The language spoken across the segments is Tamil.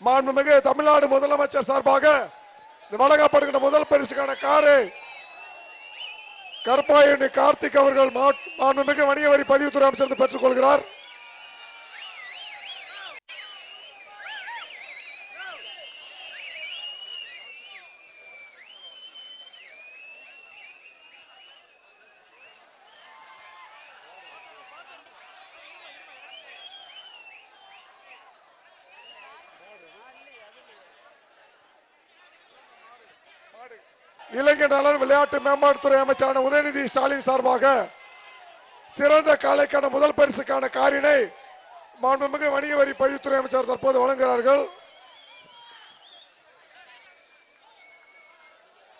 மாண்புமிகு தமிழ்நாடு முதலமைச்சர் சார்பாக இந்த வழங்கப்படுகின்ற முதல் பரிசுக்கான காரு கருப்பாயணி கார்த்திக் அவர்கள் மாண்புமிகு வணிக வரி பதிவுத்துறை அமைச்சர் பெற்றுக் கொள்கிறார் இளைஞர் நலன் விளையாட்டு மேம்பாட்டுத்துறை அமைச்சரான உதயநிதி ஸ்டாலின் சார்பாக சிறந்த காலைக்கான முதல் பரிசுக்கான காரினை மாண்புமிகு வணிக வரி பதிவுத்துறை அமைச்சர் தற்போது வழங்குகிறார்கள்.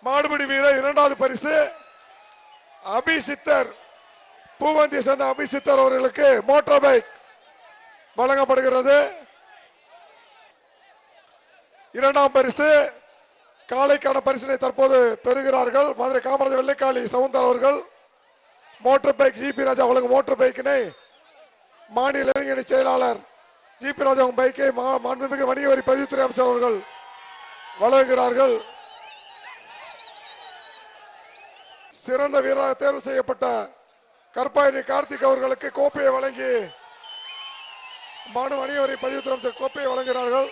மாடுபிடி வீரர் இரண்டாவது பரிசு. அபிசித்தர் பூவந்தி சேர்ந்த அபிசித்தர் அவர்களுக்கு மோட்டார் பைக் வழங்கப்படுகிறது. இரண்டாம் பரிசு. காலைக்கான பரிசினை தற்போது பெறுகிறார்கள். மதுரை காமராஜர் வெள்ளைக்காளி சவுந்தர் அவர்கள். மோட்டார் பைக் ஜிபி ராஜா வழங்கும் மோட்டார் பைக்கினை மாநில இளைஞரணி செயலாளர் ஜிபி ராஜா பைக்கை மா- மாண்புமிகு வணிக வரி பதிவுத்துறை அமைச்சர் அவர்கள் வழங்குகிறார்கள். சிறந்த வீரராக தேர்வு செய்யப்பட்ட கற்பாயினி கார்த்திக் அவர்களுக்கு கோப்பையை வழங்கி மாநில வணிக வரி பதிவுத்துறை அமைச்சர் கோப்பையை வழங்குகிறார்கள்.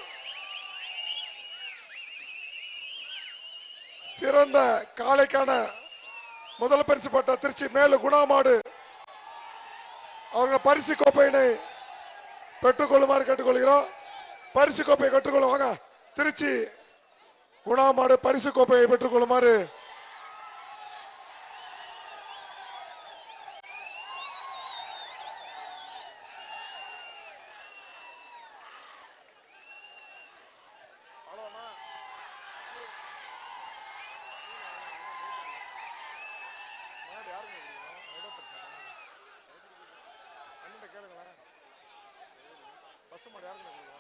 சிறந்த காளைக்கான முதல் பரிசு பட்ட திருச்சி மேலு குணாமாடு. அவர்கள் பரிசு கோப்பையினை பெற்றுக்கொள்ளுமாறு கேட்டுக்கொள்கிறோம். பரிசு கோப்பையை கற்றுக்கொள்ளும். வாங்க திருச்சி குணாமாடு பரிசு கோப்பையை பெற்றுக்கொள்ளுமாறு. கேளுங்களேன். பஸ் மாடு யாருக்கு